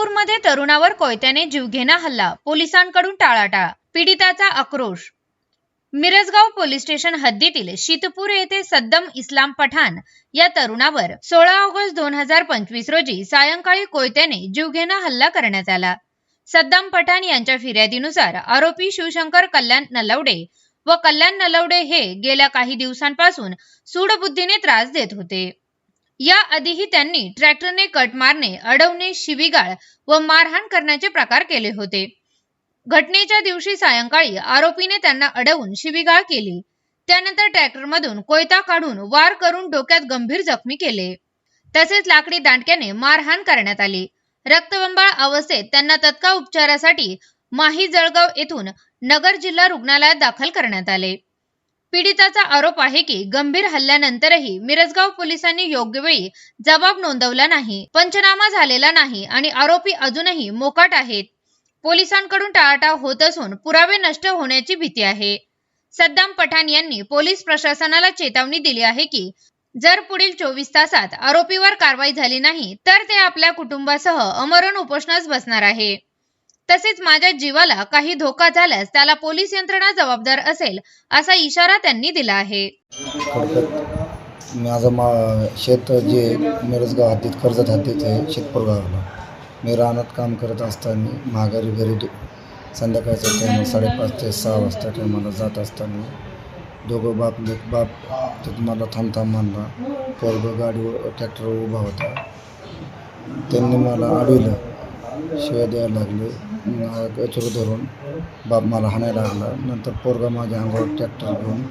नागपूरमध्ये तरुणावर कोयत्याने जीवघेणा हल्ला पोलिसांकडून टाळाटाळ पीडिताचा आक्रोश. मिरजगाव पोलीस स्टेशन हद्दीतील शीतपूर येथे सद्दम इस्लाम पठाण या तरुणावर सोळा ऑगस्ट दोन हजार पंचवीस रोजी सायंकाळी कोयत्याने जीवघेणा हल्ला करण्यात आला. सद्दाम पठाण यांच्या फिर्यादीनुसार आरोपी शिवशंकर कल्याण नलवडे व कल्याण नलवडे हे गेल्या काही दिवसांपासून सूडबुद्धीने त्रास देत होते. या आधीही त्यांनी ट्रॅक्टरने कट मारणे अडवणे शिवीगाळ व मारहाण करण्याचे प्रकार केले होते. घटनेच्या दिवशी सायंकाळी आरोपीने त्यांना अडवून शिवीगाळ केली. त्यानंतर ट्रॅक्टरमधून कोयता काढून वार करून डोक्यात गंभीर जखमी केले. तसेच लाकडी दांडक्याने मारहाण करण्यात आली. रक्तबंबाळ अवस्थेत त्यांना तत्काळ उपचारासाठी माही जळगाव येथून नगर जिल्हा रुग्णालयात दाखल करण्यात आले. पीडिताचा आरोप आहे की गंभीर हल्ल्यानंतरही मिरजगाव पोलिसांनी योग्य वेळी जबाब नोंदवला नाही पंचनामा झालेला नाही आणि आरोपी अजूनही मोकाट आहेत. पोलिसांकडून टाळाटाळ होत असून पुरावे नष्ट होण्याची भीती आहे. सद्दाम पठाण यांनी पोलीस प्रशासनाला चेतावणी दिली आहे की जर पुढील चोवीस तासात आरोपीवर कारवाई झाली नाही तर ते आपल्या कुटुंबासह अमरण उपोषणास बसणार आहे. तसेच माझ्या जीवाला काही धोका झाल्यास त्याला पोलीस यंत्रणा जबाबदार असेल असा इशारा त्यांनी दिला आहे. थोडक्यात माझं मा शेत जे मिरजगाव हद्दीत कर्जत हद्दीत आहे शेतपूर गावाला. मी रानात काम करत असताना माघारी घरी दु संध्याकाळच्या टायमा साडेपाच ते सहा वाजता टायमाला जात असताना दोघं बाप लेक बाप तिथं मला थांब थांब म्हणला पोरगं गाडीवर ट्रॅक्टरवर उभा होता. त्यांनी मला अडविलं. शिव्या द्यायला लागले. गचूर धरून बाप मला हाणायला लागला. नंतर पोरगा माझ्या अंगावर ट्रॅक्टर घेऊन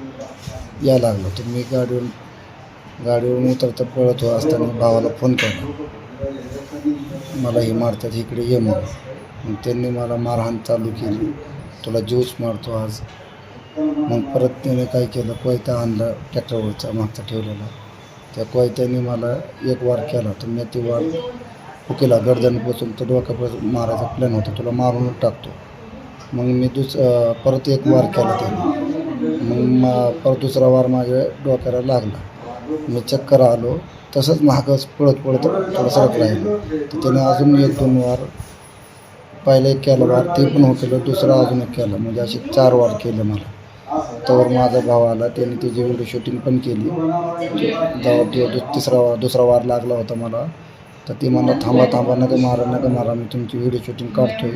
यायला लागला. तर मी गाडीवरून गाडीवरून उतरता पळत हो असताना भावाला फोन केला. मला ही मारतात इकडे ये मग मग त्यांनी मला मारहाण चालू केली. तुला जीवच मारतो आज. मग परत त्याने काय केलं? कोयता आणला ट्रॅक्टरवरचा मागचा ठेवलेला. त्या कोयत्याने मला एक वार केला. तर मी ती वार ओकेला गर्दनपासून तर डोक्यापासून मारायचा प्लॅन होता. तुला मारूनच टाकतो. मग मी दुस परत एक वार केला त्याने. मग मा परत दुसरा वार माझ्या डोक्याला लागला. मी चक्कर आलो. तसंच महागच पळत पळत थोडं सरक राहिलं. तर त्याने अजून एक दोन वार पहिला एक केला वार ते पण होतं. दुसरा अजून एक केला. म्हणजे असे चार वार केले मला. त्यावर माझा भाव आला. त्याने त्याची व्हिडिओ शूटिंग पण केली. जेव्हा तिसरा वार दुसरा वार लागला होता मला तर ती म्हणला थांबा थांबा नका मारा नका मारा मी तुमची व्हिडिओ शूटिंग काढतोय.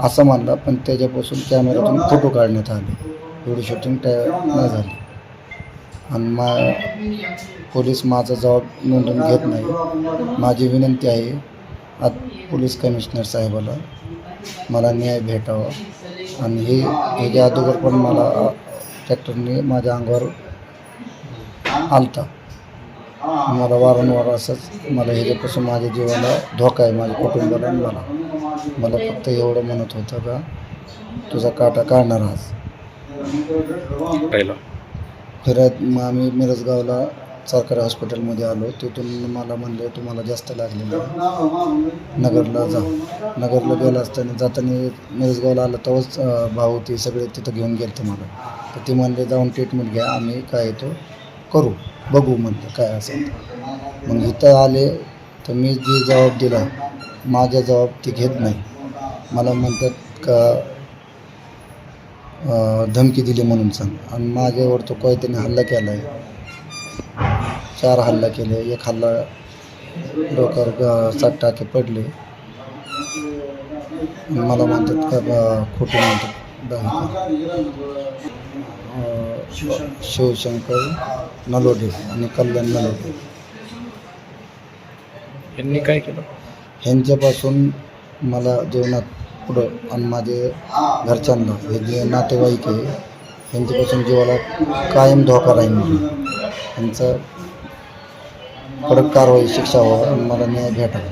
असं म्हणला पण त्याच्यापासून कॅमेऱ्यातून फोटो काढण्यात आले. व्हिडिओ शूटिंग त्या नाही झाली. आणि मा पोलीस माझा जबाब नोंदवून घेत नाही. माझी विनंती आहे आज पोलीस कमिशनर साहेबाला मला न्याय भेटावा. आणि हे ह्याच्या अगोदर पण मला ट्रॅक्टरने माझ्या अंगावर आलता. मला वारंवार असंच मला ह्याच्यापासून माझ्या जीवाला धोका आहे माझ्या कुटुंबाला आणि मला. मला फक्त एवढं म्हणत होतं का तुझा काटा काढणार आज. पहिला. फिरत मग आम्ही मिरजगावला सरकारी हॉस्पिटलमध्ये आलो. तिथून मला म्हणले तुम्हाला जास्त लागलेलं नगरला जा. नगरला गेला असताना जाताना मिरजगावला आलं तेव्हाच अं, भाऊ ते सगळे तिथं घेऊन गेले ते मला. तर ते म्हणले जाऊन ट्रीटमेंट घ्या आम्ही काय तो करू बघू म्हणलं काय असेल मग इथं आले तर मी जे जबाब दिला माझा जबाब ते घेत नाही. मला म्हणतात का धमकी दिली म्हणून सांग. आणि माझ्यावर तो कोयत्याने हल्ला केला आहे चार हल्ला केले एक हल्ला डोक्यावर ग- सात टाके पडले. मला म्हणतात का खोटं म्हणतात. शिवशंकर. नलोडे आणि कल्याण नलोडे यांनी काय केलं? ह्यांच्यापासून मला जीवनात पुढं आणि माझे घरच्यांना हे जे नातेवाईक आहे ह्यांच्यापासून जीवाला कायम धोका राहील ह्यांचा कडक कारवाई शिक्षा व्हावं आणि मला न्याय भेटावा.